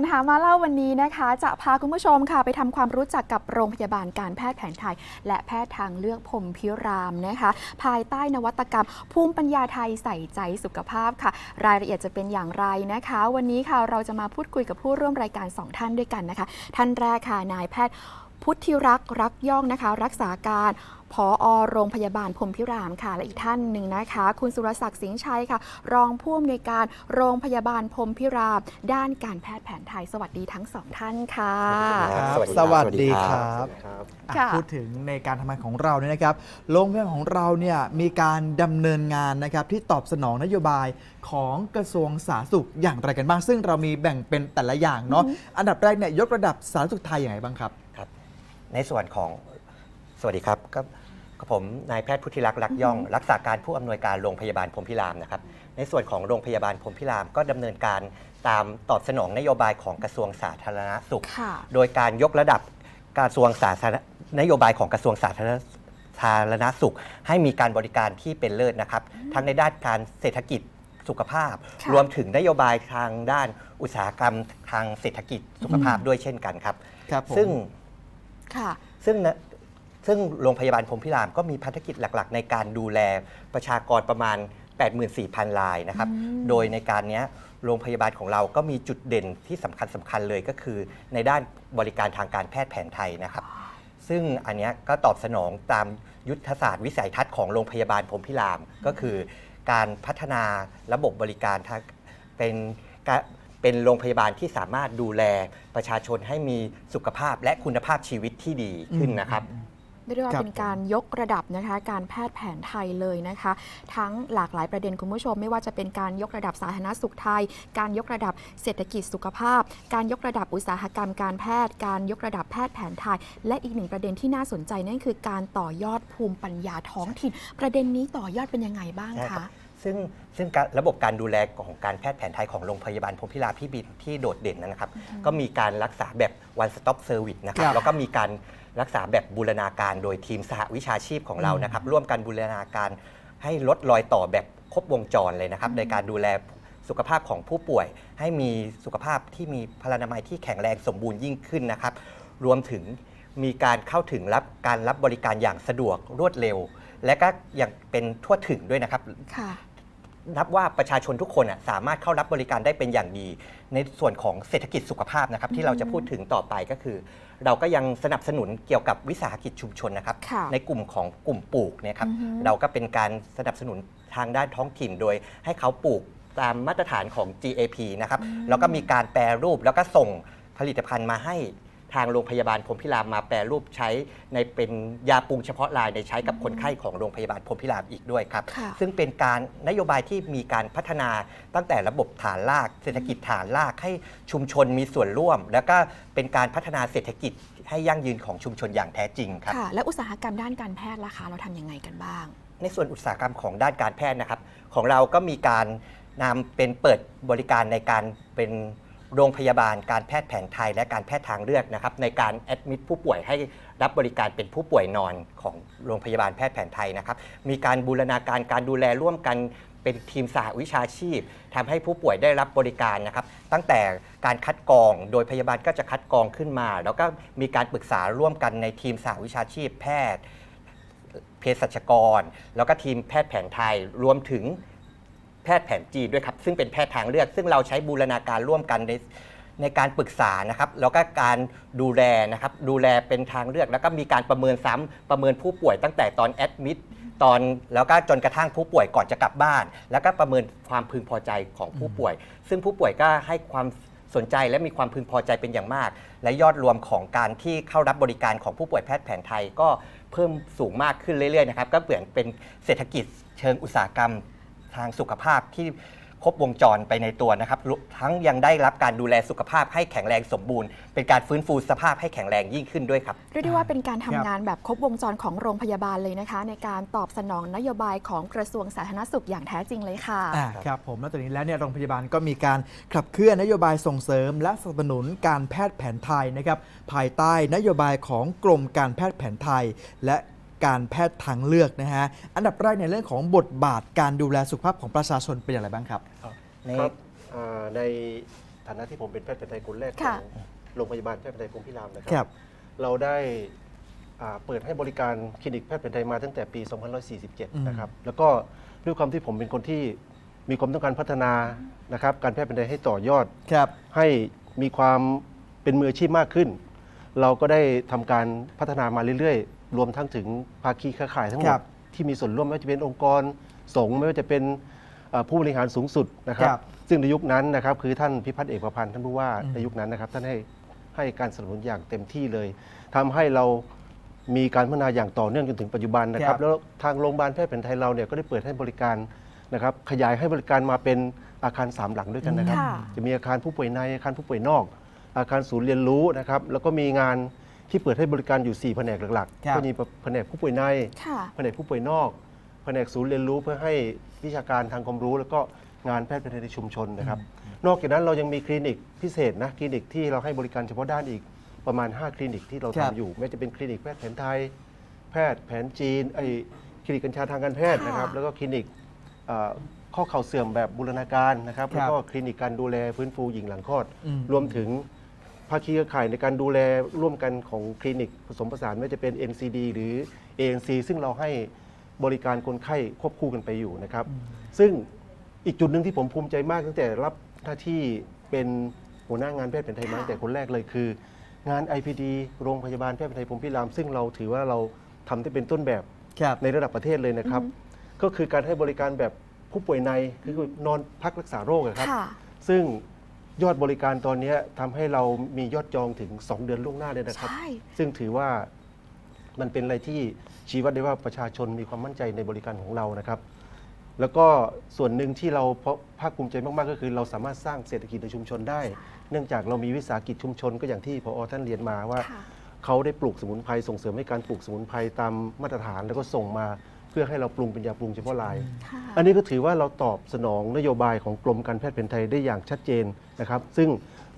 ปัญหามาเล่าวันนี้นะคะ จะพาคุณผู้ชมค่ะไปทำความรู้จักกับโรงพยาบาลการแพทย์แผนไทย และแพทย์ทางเลือกพรมพิรามนะคะ ภายใต้นวัตกรรม ภูมิปัญญาไทยใส่ใจสุขภาพค่ะ รายละเอียดจะเป็นอย่างไรนะคะ วันนี้ค่ะเราจะมาพูดคุยกับผู้ร่วมรายการสองท่านด้วยกันนะคะ ท่านแรกค่ะนายแพทย์พุทธิรักษ์รักย่องนะคะ รักษาการ ผอโรงพยาบาลพรหมพิรามค่ะ และอีกท่านหนึ่งนะคะ คุณสุรศักดิ์สิงห์ชัยค่ะ รองผู้อำนวยการโรงพยาบาลพรหมพิราม ด้านการแพทย์แผนไทยสวัสดีทั้งสองท่านค่ะ ครับสวัสดีสวัสดีคครัรับบอะค่ะ พูดถึงในการทำงานของเราเนี่ยนะครับ โรงพยาบาลของเราเนี่ยมีการดำเนินงานนะครับที่ตอบสนองนโยบายของกระทรวงสาธารณสุขอย่างไรกันบ้าง ซึ่งเรามีแบ่งเป็นแต่ละอย่างเนาะ อันดับแรกเนี่ยยกระดับสาธารณสุขไทยอย่างไรบ้างครับ ครับในส่วนของ สวัสดีครับก็ก็ผมนายแพทย์พุทธิรักษ์รักย่อง รักษาการผู้อำนวยการโรงพยาบาลพรหมพิรามนะครับ ในส่วนของโรงพยาบาลพรหมพิรามก็ดำเนินการตามตอบสนองนโยบายของกระทรวงสาธารณสุขค่ะโดยการยกระดับกระทรวงสาธารณนโยบายของกระทรวงสาธารณสาธารณสุข ให้มีการบริการที่เป็นเลิศนะครับ ทั้งในด้านการเศรษฐกิจสุขภาพค่ะรวมถึงนโยบายทางด้านอุตสาหกรรมทางเศรษฐกิจสุขภาพด้วยเช่นกันครับครับผมซึ่งค่ะซึ่งนะ ซึ่งโรงพยาบาลพรหมพิรามก็มีภารกิจหลักๆ ในการดูแลประชากรประมาณ 84,000 รายนะครับอืมโดยในการเนี้ยโรงพยาบาลของเราก็มีจุดเด่นที่สำคัญสคัญๆเลยก็คือ ในด้านบริการทางการแพทย์แผนไทยนะครับ ซึ่งอันเนี้ยก็ตอบสนองตามยุทธศาสตร์วิสัยทัศน์ของโรงพยาบาลพรหมพิราม ก็คือ การพัฒนาระบบบริการทางเป็นการเป็นโรงพยาบาลที่สามารถดูแลประชาชนให้มีสุขภาพและคุณภาพชีวิตที่ดีขึ้นนะครับ เรียกได้ว่าครับเป็นการยกระดับนะคะ การแพทย์แผนไทยเลยนะคะ ทั้งหลากหลายประเด็นคุณผู้ชม ไม่ว่าจะเป็นการยกระดับสาธารณสุขไทย การยกระดับเศรษฐกิจสุขภาพ การยกระดับอุตสาหกรรมการแพทย์ การยกระดับแพทย์แผนไทย และอีกหนึ่งประเด็นที่น่าสนใจนั่นคือการต่อยอดภูมิปัญญาท้องถิ่น ประเด็นนี้ต่อยอดเป็นยังไงบ้างใช่ครัคะบ ซึ่งซึ่งการระบบการดูแลของการแพทย์แผนไทยของโรงพยาบาลพรหมพิรามพี่บินที่โดดเด่นนะครับ ก็มีการรักษาแบบ one stop service นะครัครับบแล้วก็มีการรักษาแบบบูรณาการโดยทีมสหวิชาชีพของเรานะครับ ร่วมกันบูรณาการให้ลดรอยต่อแบบครบวงจรเลยนะครับในการดูแลสุขภาพของผู้ป่วย ให้มีสุขภาพที่มีพลานามัยที่แข็งแรงสมบูรณ์ยิ่งขึ้นนะครับ รวมถึงมีการเข้าถึงรับการรับบริการอย่างสะดวกรวดเร็ว และก็ยังเป็นทั่วถึงด้วยนะครับค่ะ นับว่าประชาชนทุกคนอะสามารถเข้ารับบริการได้เป็นอย่างดี ในส่วนของเศรษฐกิจสุขภาพนะครับที่เราจะพูดถึงต่อไปก็คือ เราก็ยังสนับสนุนเกี่ยวกับวิสาหกิจชุมชนนะครับค่ะในกลุ่มของกลุ่มปลูกเนี่ยครับอือฮึเราก็เป็นการสนับสนุนทางด้านท้องถิ่นโดย ให้เขาปลูกตามมาตรฐานของ GAP นะครับแล้วก็มีการแปรรูปแล้วก็ส่งผลิตภัณฑ์มาให้ ทางโรงพยาบาลพรหมพิรามมาแปรรูปใช้ในเป็นยาปรุงเฉพาะรายในใช้กับคนไข้ของโรงพยาบาลพรหมพิรามอีกด้วยครับ ค่ะ ซึ่งเป็นการนโยบายที่มีการพัฒนาตั้งแต่ระบบฐานราก เศรษฐกิจฐานรากให้ชุมชนมีส่วนร่วม แล้วก็เป็นการพัฒนาเศรษฐกิจให้ยั่งยืนของชุมชนอย่างแท้จริงครับ ค่ะ และอุตสาหกรรมด้านการแพทย์ล่ะคะ เราทำยังไงกันบ้าง ในส่วนอุตสาหกรรมของด้านการแพทย์นะครับ ของเราก็มีการนำเป็นเปิดบริการในการเป็น โรงพยาบาลการแพทย์แผนไทยและการแพทย์ทางเลือกนะครับในการแอดมิดผู้ป่วยให้รับบริการเป็นผู้ป่วยนอนของโรงพยาบาลแพทย์แผนไทยนะครับมีการบูรณาการการดูแลร่วมกันเป็นทีมสหวิชาชีพทำให้ผู้ป่วยได้รับบริการนะครับ ตั้งแต่การคัดกรองโดยพยาบาลก็จะคัดกรองขึ้นมา แล้วก็มีการปรึกษาร่วมกันในทีมสหวิชาชีพแพทย์เภสัชกร แล้วก็ทีมแพทย์แผนไทยรวมถึง พทย์แผนจีนด้วยครับ ซึ่งเป็นแพทย์ทางเลือก ซึ่งเราใช้บูรณาการร่วมกันในในการปรึกษานะครับแล้วก็การดูแลนะครับดูแลเป็นทางเลือก แล้วก็มีการประเมินซ้ำประเมินผู้ป่วยตั้งแต่ตอนแอดมิดตอนแล้วก็จนกระทั่งผู้ป่วยก่อนจะกลับบ้าน แล้วก็ประเมินความพึงพอใจของผู้ป่วย ซึ่งผู้ป่วยก็ให้ความสนใจและมีความพึงพอใจเป็นอย่างมาก และยอดรวมของการที่เข้ารับบริการของผู้ป่วยแพทย์แผนไทยก็เพิ่มสูงมากขึ้นเรื่อยๆนะครับก็เปลี่ยนเป็นเศรษฐกิจเชิงอุตสาหกรรม ทางสุขภาพที่ครบวงจรไปในตัวนะครับรวมทั้งยังได้รับการดูแลสุขภาพให้แข็งแรงสมบูรณ์ เป็นการฟื้นฟูสภาพให้แข็งแรงยิ่งขึ้นด้วยครับเรียกได้ว่าเป็นการครัทำบงานแบบครบวงจรของโรงพยาบาลเลยนะคะ ในการตอบสนองนโยบายของกระทรวงสาธารณสุขอย่างแท้จริงเลยค่ะอ่าครับผมแล้วจากนี้แล้วเนี่ยโรงพยาบาลก็มีการขับเคลื่อนนโยบายส่งเสริม และสนับสนุนการแพทย์แผนไทยนะครับภายใต้นโยบายของกรมการแพทย์แผนไทย และ การแพทย์ทางเลือกนะฮะ อันดับแรกในเรื่องของบทบาทการดูแลสุขภาพของประชาชนเป็นอย่างไรบ้างครับ ใน ครับอ่าในฐานะที่ผมเป็นแพทย์แผนไทยคนแรกขค่ะองโรงพยาบาลแพทย์แผนไทยพรหมพิรามนะคครัรับ เราได้อ่าเปิดให้บริการคลินิกแพทย์แผนไทยมาตั้งแต่ปี อืม 2547 นะครับ แล้วก็ด้วยความที่ผมเป็นคนที่มีความต้องการพัฒนานะครับการแพทย์แผนไทยให้ต่อยอด ครับ ให้มีความเป็นมืออาชีพมากขึ้น เราก็ได้ทำการพัฒนามาเรื่อยๆ รวมทั้งถึงภาคีเครือข่ายทั้งหมครัดบที่มีส่วนร่วมไม่ว่าจะเป็นองค์กรสงฆ์ไม่ว่าจะเป็นเอ่อผู้บริหารสูงสุดนะครับ ครับซึ่งในยุคนั้นนะครับคือท่านพิพัฒน์เอกประพันธ์ท่านผู้ว่าอืม ในยุคนั้นนะครับท่านให้ให้การสนับสนุนอย่างเต็มที่เลยทำให้เรามีการพัฒนาอย่างต่อเนื่องจนถึงปัจจุบันนะคครัรับบแล้วทางโรงพยาบาลแพทย์แผนไทยเราเนี่ยก็ได้เปิดให้บริการนะครับ ขยายให้บริการมาเป็นอาคารสามหลังด้วยกันนะครับ ค่ะ จะมีอาคารผู้ป่วยในอาคารผู้ป่วยนอก อาคารศูนย์เรียนรู้นะครับ แล้วก็มีงาน ที่เปิดให้บริการอยู่ 4 แผนกหลักครับๆก็มีแผนกผู้ป่วยในค่ะแผนกผู้ป่วยนอก แผนกศูนย์เรียนรู้เพื่อให้วิชาการทางความรู้ แล้วก็งานแพทย์แผนไทยในชุมชนนะครับ นอกจากนั้นเรายังมีคลินิกพิเศษนะคลินิกที่เราให้บริการเฉพาะด้านอีกประมาณ 5 คลินิกที่เราครับทำอยู่ไม่ว่าจะเป็นคลินิกแพทย์แผนไทย แพทย์แผนจีนไอคลินิกกัญชาทางการแพทย์นะครับค่ะแล้วก็คลินิกเอ่อข้อเข่าเสื่อมแบบบูรณาการนะครับครับแล้วก็คลินิกการดูแลฟื้นฟูหญิงหลังคลอดอืมรวมถึง ภาคีเครือข่ายในการดูแลร่วมกันของคลินิกผสมผสานไม่ว่าจะเป็น NCD หรือ ANC ซึ่งเราให้บริการคนไข้ควบคู่กันไปอยู่นะครับ ซึ่งอีกจุดหนึ่งที่ผมภูมิใจมากตั้งแต่รับหน้าที่เป็นหัวหน้างานแพทย์แผนไทยมาค่ะตั้งแต่คนแรกเลยคือ งาน IPD โรงพยาบาลแพทย์แผนไทยพรหมพิราม ซึ่งเราถือว่าเราทำได้เป็นต้นแบบครับ ในระดับประเทศเลยนะครับ ก็คือการให้บริการแบบผู้ป่วยในคือนอนพักรักษาโรคอะครับ ค่ะ ซึ่ง ยอดบริการตอนนี้ทำให้เรามียอดจองถึง 2 เดือนล่วงหน้าเลยนะครับ ใช่ ซึ่งถือว่ามันเป็นอะไรที่ชี้วัดได้ว่าประชาชนมีความมั่นใจในบริการของเรานะครับ แล้วก็ส่วนหนึ่งที่เราภาคภูมิใจมาก ๆ ก็คือเราสามารถสร้างเศรษฐกิจในชุมชนได้ เนื่องจากเรามีวิสาหกิจชุมชนก็อย่างที่พอท่านเรียนมาว่า ค่ะ เขาได้ปลูกสมุนไพรส่งเสริมให้การปลูกสมุนไพรตามมาตรฐาน แล้วก็ส่งมา เพื่อให้เราปรุงเป็นยาปรุงเฉพาะลาย ค่ะอันนี้ก็ถือว่าเราตอบสนองนโยบายของกรมการแพทย์แผนไทยได้อย่างชัดเจนนะครับ ซึ่ง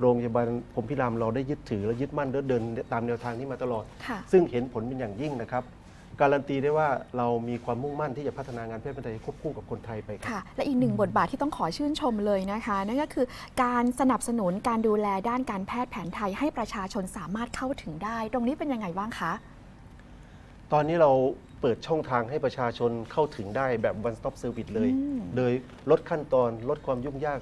โรงพยาบาลพรหมพิรามเราได้ยึดถือและยึดมั่นและเดินตามแนวทางนี้มาตลอด ค่ะ ซึ่งเห็นผลเป็นอย่างยิ่งนะครับ การันตีได้ว่าเรามีความมุ่งมั่นที่จะพัฒนางานแพทย์แผนไทยควบคู่กับคนไทยไปครับ ค่ะ และอีกหนึ่งบทบาทที่ต้องขอชื่นชมเลยนะคะ นั่นก็คือการสนับสนุนการดูแลด้านการแพทย์แผนไทยให้ประชาชนสามารถเข้าถึงได้ ตรงนี้เป็นยังไงบ้างคะ ตอนนี้เรา เปิดช่องทางให้ประชาชนเข้าถึงได้แบบ one stop service เลย อืมโดยลดขั้นตอนลดความยุ่งยาก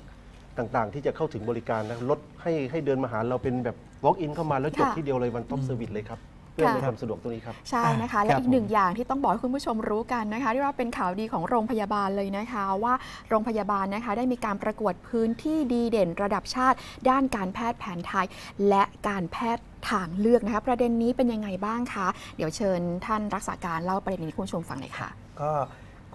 ต่างๆ ที่จะเข้าถึงบริการนะลดให้ให้เดินมาหาเราเป็นแบบ walk in เข้ามาแล้วจบค่ะ ที่เดียวเลย one stop service เลยครับเพื่อค่ะในความสะดวกตรงนี้ครับ ใช่นะคะอ่าและครับอีกหนึ่งผมอย่างที่ต้องบอกให้คุณผู้ชมรู้กันนะคะที่ว่าเป็นข่าวดีของโรงพยาบาลเลยนะคะ ว่าโรงพยาบาลนะคะ ได้มีการประกวดพื้นที่ดีเด่นระดับชาติ ด้านการแพทย์แผนไทย และการแพทย์ทางเลือกนะคะประเด็นนี้เป็นยังไงบ้างคะเดี๋ยวเชิญท่านรักษาการเล่าประเด็นนี้ให้คุณผู้ชมฟังหน่อยค่ะก็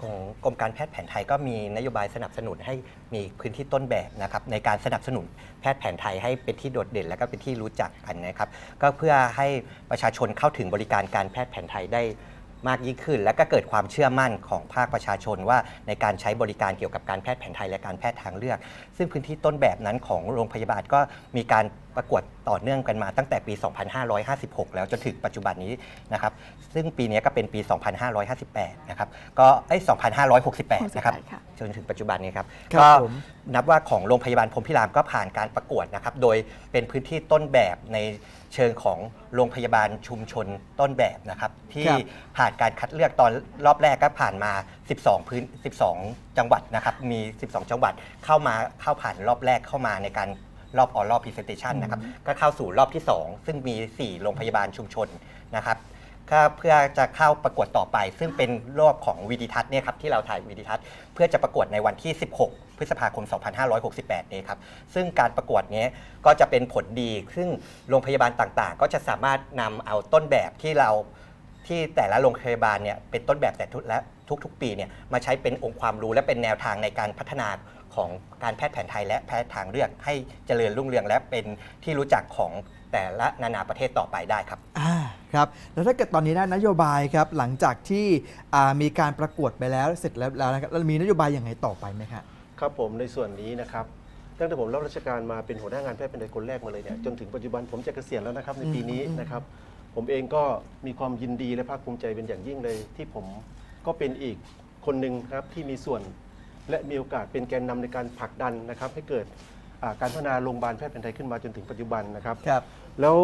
ของกรมการแพทย์แผนไทยก็มีนโยบายสนับสนุนให้มีพื้นที่ต้นแบบนะครับในการสนับสนุนแพทย์แผนไทยให้เป็นที่โดดเด่น และก็เป็นที่รู้จักกันนะครับ ก็เพื่อให้ประชาชนเข้าถึงบริการการแพทย์แผนไทยได้ มากยิ่งขึ้น และก็เกิดความเชื่อมั่นของภาคประชาชนว่าในการใช้บริการเกี่ยวกับการแพทย์แผนไทยและการแพทย์ทางเลือก ซึ่งพื้นที่ต้นแบบนั้นของโรงพยาบาลก็มีการประกวดต่อเนื่องกันมาตั้งแต่ปี 2556 แล้วจนถึงปัจจุบันนี้นะครับ ซึ่งปีนี้ก็เป็นปี 2558 นะครับ ก็ไอ้ย2568 นะครับค่ะจนถึงปัจจุบันนี้ครับครับก็ผม นับว่าของโรงพยาบาลพรหมพิรามก็ผ่านการประกวดนะครับ โดยเป็นพื้นที่ต้นแบบในเชิงของโรงพยาบาลชุมชนต้นแบบนะครับ ที่ครับผ่านการคัดเลือกตอนรอบแรกก็ผ่านมา 12 พื้น 12 จังหวัดนะครับ มี 12 จังหวัดเข้ามาเข้าผ่านรอบแรกเข้ามาในการรอบออรอบพรีเซนเตชันนะครับ ก็เข้าสู่รอบที่ 2 ซึ่งมี 4 โรงพยาบาลชุมชนนะครับ ก็เพื่อจะเข้าประกวดต่อไป ซึ่งเป็นรอบของวีดิทัศน์เนี่ยครับที่เราถ่ายวีดิทัศน์เพื่อจะประกวดในวันที่ 16 พฤษภาคม 2568นี้ครับซึ่งการประกวดเนี้ยก็จะเป็นผลดี ซึ่งโรงพยาบาลต่างๆ ก็จะสามารถนำเอาต้นแบบที่เราที่แต่ละโรงพยาบาลเนี่ยเป็นต้นแบบแต่ทุกและทุกๆ ปีเนี่ยมาใช้เป็นองค์ความรู้และเป็นแนวทางในการพัฒนาของการแพทย์แผนไทยและแพทย์ทางเลือกให้เจริญรุ่งเรืองและเป็นที่รู้จักของแต่ละนานาประเทศต่อไปได้ครับ อ่า ครับแล้วถ้าเกิดตอนนี้ได้นโยบายครับหลังจากที่อ่ามีการประกวดไปแล้วเสร็จแล้วแล้วนะครับแล้วมีนโยบายอย่างไรต่อไปไหมครับครับผมในส่วนนี้นะครับตั้งแต่ผมรับราชการมาเป็นหัวหน้างานแพทย์เป็นคนแรกมาเลยเนี่ยจนถึงปัจจุบันผมจะเกษียณแล้วนะครับในปีนี้อืมนะครับผมเองก็มีความยินดีและภาคภูมิใจเป็นอย่างยิ่งเลย ที่ผมก็เป็นอีกคนหนึ่งครับที่มีส่วนและมีโอกาสเป็นแกนนำในการผลักดันนะครับให้เกิดอ่าการพัฒนาโรงพยาบาลแพทย์แผนไทยขึ้นมาจนถึงปัจจุบันนะครับครับแล้ว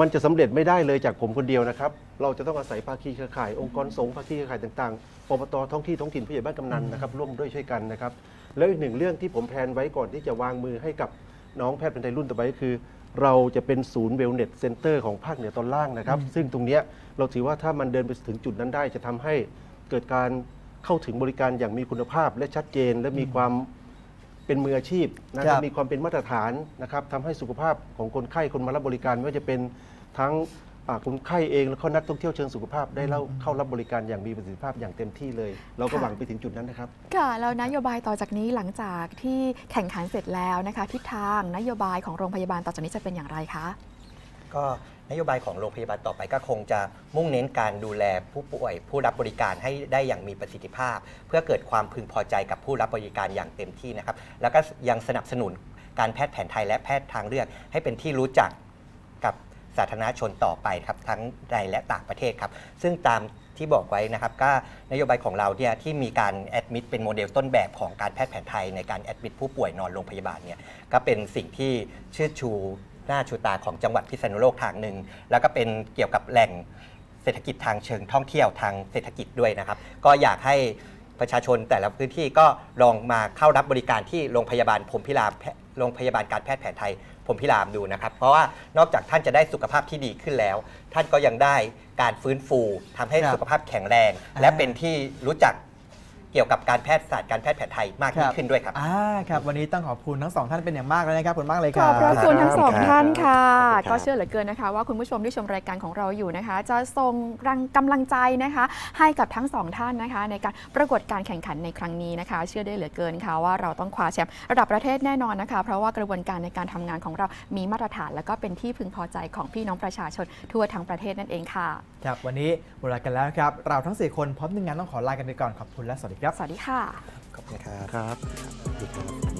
มันจะสำเร็จไม่ได้เลยจากผมคนเดียวนะครับ เราจะต้องอาศัยภาคีเครือข่ายองค์กรสงฆ์ภาคีเครือข่ายต่างๆอบตท้องที่ท้องถิ่นผู้ใหญ่บ้านกำนันนะครับร่วมด้วยช่วยกันนะครับ แล้วอีกหนึ่งเรื่องที่ผมแพลนไว้ก่อนที่จะวางมือให้กับน้องแพทย์แผนไทยรุ่นต่อไปก็คือ เราจะเป็นศูนย์เวลเนสเซ็นเตอร์ของภาคเหนือตอนล่างนะครับ ซึ่งตรงเนี้ยเราถือว่าถ้ามันเดินไปถึงจุดนั้นได้ จะทำให้เกิดการเข้าถึงบริการอย่างมีคุณภาพและชัดเจน และมีความ เป็นมืออาชีพนะคครัรับบมีความเป็นมาตรฐานนะครับทำให้สุขภาพของคนไข้คนมารับบริการไม่ว่าจะเป็นทั้งอ่าคนไข้เองแล้วก็นักท่องเที่ยวเชิงสุขภาพได้เล่าเข้ารับบริการอย่างมีประสิทธิภาพอย่างเต็มที่เลย เราก็ค่ะหวังไปถึงจุดนั้นนะครับ ค่ะแล้วนโยบายต่อจากนี้หลังจากที่แข่งขันเสร็จแล้วนะคะทิศทางนโยบายของโรงพยาบาลต่อจากนี้จะเป็นอย่างไรคะก็ นโยบายของโรงพยาบาลต่อไปก็คงจะมุ่งเน้นการดูแลผู้ป่วย ผู้รับบริการให้ได้อย่างมีประสิทธิภาพ เพื่อเกิดความพึงพอใจกับผู้รับบริการอย่างเต็มที่นะครับแล้วก็ยังสนับสนุนการแพทย์แผนไทยและแพทย์ทางเลือก ให้เป็นที่รู้จักกับสาธารณชนต่อไปครับทั้งในและต่างประเทศครับ ซึ่งตามที่บอกไว้นะครับก็นโยบายของเราเนี่ยที่มีการแอดมิดเป็นโมเดลต้นแบบของการแพทย์แผนไทยในการแอดมิดผู้ป่วยนอนโรงพยาบาลเนี่ยก็เป็นสิ่งที่เชื่อชู หน้าชูตาของจังหวัดพิษณุโลกทางหนึ่งแล้วก็เป็นเกี่ยวกับแหล่งเศรษฐกิจทางเชิงท่องเที่ยวทางเศรษฐกิจด้วยนะครับ ก็อยากให้ประชาชนแต่ละพื้นที่ก็ลองมาเข้ารับบริการที่โรงพยาบาลพรมพิรามโรงพยาบาลการแพทย์แผนไทยพรมพิรามดูนะครับ เพราะว่านอกจากท่านจะได้สุขภาพที่ดีขึ้นแล้ว ท่านก็ยังได้การฟื้นฟูทำให้สุขภาพแข็งแรง และเป็นที่รู้จัก เกี่ยวกับการแพทย์ศาสตร์การแพทย์แผนไทยมากยิ่งขึ้นด้วยครับอ่าครับ วันนี้ต้องขอบคุณทั้งสองท่านเป็นอย่างมากเลยนะครับขอบคุณมากเลยคขรัอบ บพระคุณทั้งสองครับท่านค่ะขอบคุณครับก็เชื่อเหลือเกินนะคะ ว่าคุณผู้ชมที่ชมรายการของเราอยู่นะคะ จะส่งรังกำลังใจนะคะ ให้กับทั้งสองท่านนะคะ ในการประกวดการแข่งขันในครั้งนี้นะคะ เชื่อได้เหลือเกินค่ะว่าเราต้องคว้าแชมป์ระดับประเทศแน่นอนนะคะ เพราะว่ากระบวนการในการทำงานของเรามีมาตรฐาน และก็เป็นที่พึงพอใจของพี่น้องประชาชนทั่วทั้งประเทศนั่นเองค่ะ ครับ วันนี้หมดเวลากันแล้วครับ เราทั้งสี่คนพร้อมหนึ่งงานต้องขอลากันไปก่อน ขอบคุณและสวัสดีครับสวัสดีค่ะ ขอบคุณครับครับสวัสดีครับ